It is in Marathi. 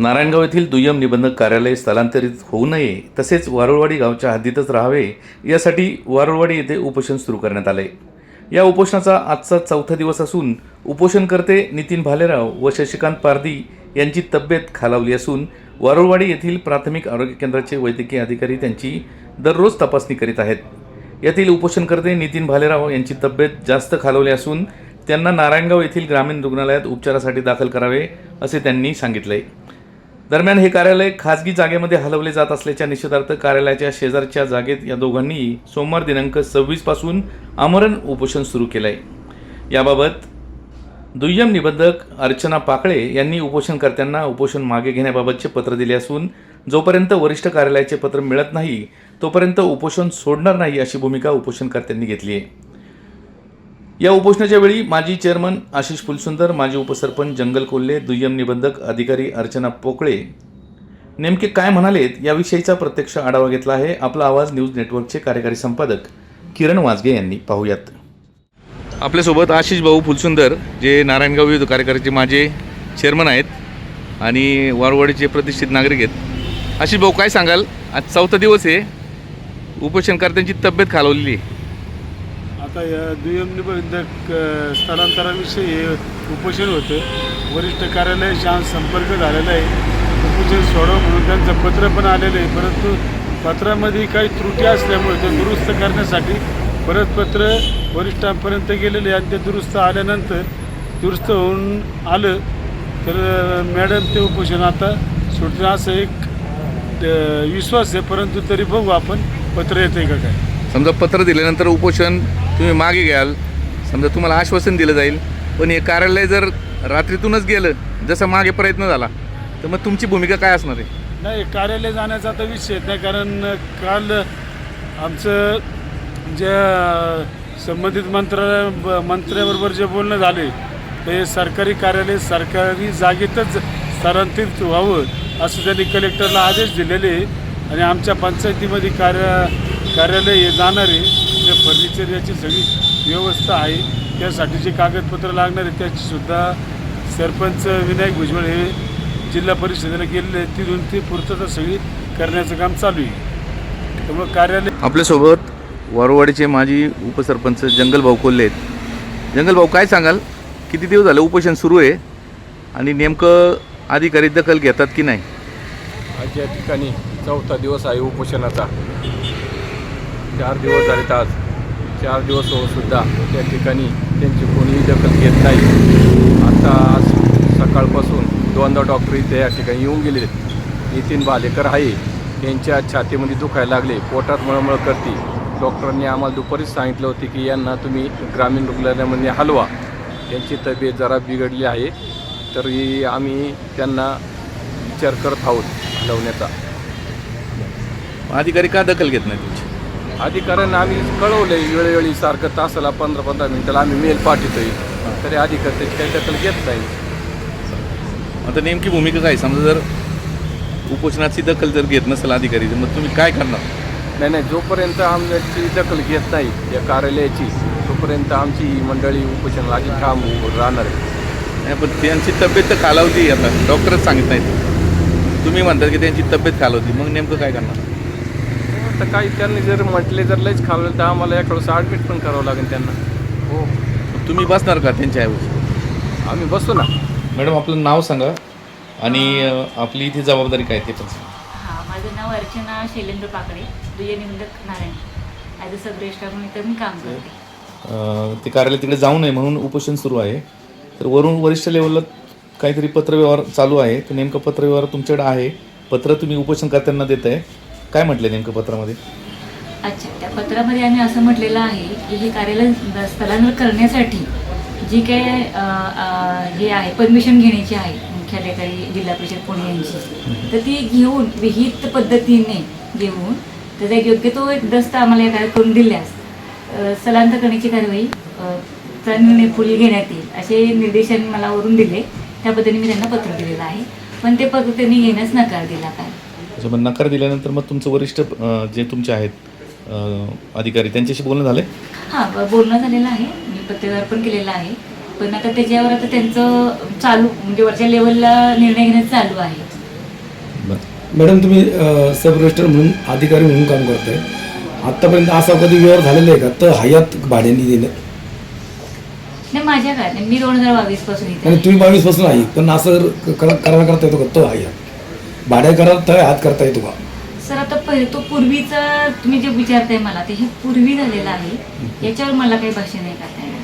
नारायणगाव येथील दुय्यम निबंधक कार्यालय स्थलांतरित होऊ नये तसेच वारुळवाडी गावच्या हद्दीतच राहावे यासाठी वारुळवाडी येथे उपोषण सुरू करण्यात आले. या उपोषणाचा आजचा चौथा दिवस असून उपोषणकर्ते नितीन भालेराव व शशिकांत पारदी यांची तब्येत खालावली असून वारुळवाडी येथील प्राथमिक आरोग्य केंद्राचे वैद्यकीय अधिकारी त्यांची दररोज तपासणी करीत आहेत. यातील उपोषणकर्ते नितीन भालेराव यांची तब्येत जास्त खालवली असून त्यांना नारायणगाव येथील ग्रामीण रुग्णालयात उपचारासाठी दाखल करावे असे त्यांनी सांगितले. दरम्यान हे कार्यालय खाजगी जागेमध्ये हलवले जात असल्याच्या निषेधार्थ कार्यालयाच्या शेजारच्या जागेत या दोघांनी सोमवार दिनांक सव्वीसपासून आमरण उपोषण सुरू केलंय. याबाबत दुय्यम निबंधक अर्चना पाकळे यांनी उपोषणकर्त्यांना उपोषण मागे घेण्याबाबतचे पत्र दिले असून जोपर्यंत वरिष्ठ कार्यालयाचे पत्र मिळत नाही तोपर्यंत उपोषण सोडणार नाही अशी भूमिका उपोषणकर्त्यांनी घेतली आहे. या उपोषणाच्या वेळी माजी चेअरमन आशिष फुलसुंदर माजी उपसरपंच जंगल कोल्हे दुय्यम निबंधक अधिकारी अर्चना पोकळे नेमके काय म्हणालेत याविषयीचा प्रत्यक्ष आढावा घेतला आहे आपला आवाज न्यूज नेटवर्कचे कार्यकारी संपादक किरण वाजगे यांनी. पाहूयात. आपल्यासोबत आशिष भाऊ फुलसुंदर जे नारायणगाव विविध कार्यकारीचे माझे चेअरमन आहेत आणि वारवाडीचे प्रतिष्ठित नागरिक आहेत. आशिष भाऊ काय सांगाल? आज चौथा दिवस आहे. उपोषणकर्त्यांची तब्येत खालवलेली आहे. आता या दुय्यम निबंधक स्थलांतराविषयी हे उपोषण होतं. वरिष्ठ कार्यालयाशी आज संपर्क झालेला आहे. उपोषण सोडव म्हणून त्यांचं पत्र पण आलेलं आहे. परंतु पत्रामध्ये काही त्रुटी असल्यामुळे ते दुरुस्त करण्यासाठी परत पत्र वरिष्ठांपर्यंत गेलेले आणि ते दुरुस्त आल्यानंतर दुरुस्त होऊन आलं तर मॅडम ते उपोषण आता सुटणं असं एक विश्वास आहे. परंतु तरी बघू आपण पत्र येते का काय. समजा पत्र दिल्यानंतर उपोषण तुम्ही मागे घ्याल. समजा तुम्हाला आश्वासन दिलं जाईल. पण हे कार्यालय जर रात्रीतूनच गेलं जसं मागे प्रयत्न झाला तर मग तुमची भूमिका काय असणार आहे? नाही कार्यालय जाण्याचा आता विषय नाही कारण काल आमचं जे संबंधित मंत्रालय ब- मंत्र्याबरोबर जे बोलणं झाले ते सरकारी कार्यालय सरकारी जागेतच स्थलांतरित व्हावं असं त्यांनी कलेक्टरला आदेश दिलेले आहे. आणि आमच्या पंचायतीमध्ये कार्य कार्यालय हे जाणार आहे. जे फर्निचर याची सगळी व्यवस्था आहे त्यासाठी जे कागदपत्र लागणार आहे त्याची सुद्धा सरपंच विनायक भुजबळ हे जिल्हा परिषदेला गेलेले तिथून ती पूर्तता सगळी करण्याचं काम चालू आहे. त्यामुळे कार्यालय आपल्यासोबत वारवाडीचे माजी उपसरपंच जंगल भाऊ कोल्हे आहेत. जंगल भाऊ काय सांगाल? किती दिवस झालं उपोषण सुरू आहे आणि नेमकं अधिकारी दखल घेतात की नाही? आज या ठिकाणी चौथा दिवस आहे उपोषणाचा. चार दिवस झालेत आज. चार दिवस होऊन सुद्धा त्या ठिकाणी त्यांची कोणीही दखल घेत नाही. आता आज सकाळपासून दोनदा डॉक्टर इथे या ठिकाणी येऊन गेले नितीन बालेकर आहे. त्यांच्या छातीमध्ये दुखायला लागले. पोटात मळमळ करते. डॉक्टरांनी आम्हाला दुपारीच सांगितलं होते की यांना तुम्ही ग्रामीण रुग्णालयामध्ये हलवा. त्यांची तब्येत जरा बिघडली आहे. तरी आम्ही त्यांना विचार करत आहोत हलवण्याचा. अधिकारी का दखल घेत नाही अधिकाऱ्यांना आम्ही कळवलंय वेळोवेळी सारखं तासाला पंधरा पंधरा मिनिटाला आम्ही मेल पाठवतोय. तरी अधिकारी त्याची काही दखल घेत नाही. आता नेमकी भूमिका काय? समजा जर उपोषणाची दखल जर घेत नसेल अधिकारी तर मग तुम्ही काय करणार? नाही नाही जोपर्यंत आमची दखल घेत नाही या कार्यालयाची तोपर्यंत आमची ही मंडळी उपोषणाला आधी ठाम राहणार आहे. नाही पण त्यांची तब्येत तर खालावती आता. डॉक्टरच सांगित नाहीत तुम्ही म्हणतात की त्यांची तब्येत खालावती मग नेमकं काय करणार? तर काही त्यांनी जर म्हटले जर लयच खाल्लं तर आम्हाला एखादं ॲडमिट पण करावं लागेल त्यांना. हो. तुम्ही बसणार का त्यांच्या ऐवजी? आम्ही बसू ना. मॅडम आपलं नाव सांगा. आणि आपली इथे जबाबदारी काय ते पण सांगा. हां माझं नाव अर्चना शैलेंद्र पाकडे दुय्य निबंधक नारायण. ॲज अ सब म्हणून इथं मी काम करते. ते कार्यालय तिकडे जाऊ नये म्हणून उपोषण सुरू आहे. तर वरून वरिष्ठ लेवलला काहीतरी पत्रव्यवहार चालू आहे. तर नेमकं पत्रव्यवहार तुमच्याकडे आहे. पत्र तुम्ही उपोषणकर्त्यांना देत आहे काय म्हटले नेमकं पत्रामध्ये? अच्छा त्या पत्रामध्ये आम्ही असं म्हटलेलं आहे की हे कार्यालय स्थलांतर करण्यासाठी जी काय हे आहे परमिशन घेण्याची आहे मुख्याधिकारी जिल्हा परिषद पुणे यांची तर ती घेऊन विहित पद्धतीने घेऊन त्याचा एक योग्य तो एक दस्त आम्हाला या कार्य करून दिल्यास स्थलांतर करण्याची कारवाई चा निर्णय पुढे घेण्यात येईल असे निर्देशन मला वरून दिले. त्या पद्धतीने मी त्यांना पत्र दिलेलं आहे. पण ते पत्र त्यांनी घेण्यास नकार दिला काय अच्छा मग नकार दिल्यानंतर मग तुमचं वरिष्ठ अं, जे तुमचे आहेत अं, अधिकारी त्यांच्याशी बोलणं झालं हां ब- बोलणं झालेलं आहे. मी पत्रव्यवहार पण केलेला आहे. पण आता त्याच्यावर आता त्यांचं चालू म्हणजे वरच्या लेवलला निर्णय घेण्याचं चालू आहे. मॅडम तुम्ही अ, सब रजिस्टर म्हणून अधिकारी म्हणून काम करताय. आतापर्यंत असा कधी व्यवहार झालेला आहे का? तर हयात भाड्याने दिलं. नाही माझ्या काय? नाही मी दोन हजार बावीसपासून इथे आणि आहे. तुम्ही बावीसपासून आहे पण असं क- करा करार करता येतो का तर हयात. भाड्या करार तर हात करता येतो का सर आता पहिले तो पूर्वीचा तुम्ही जे विचारताय मला ते हे पूर्वी झालेलं आहे. याच्यावर मला काही भाष्य नाही करता येणार.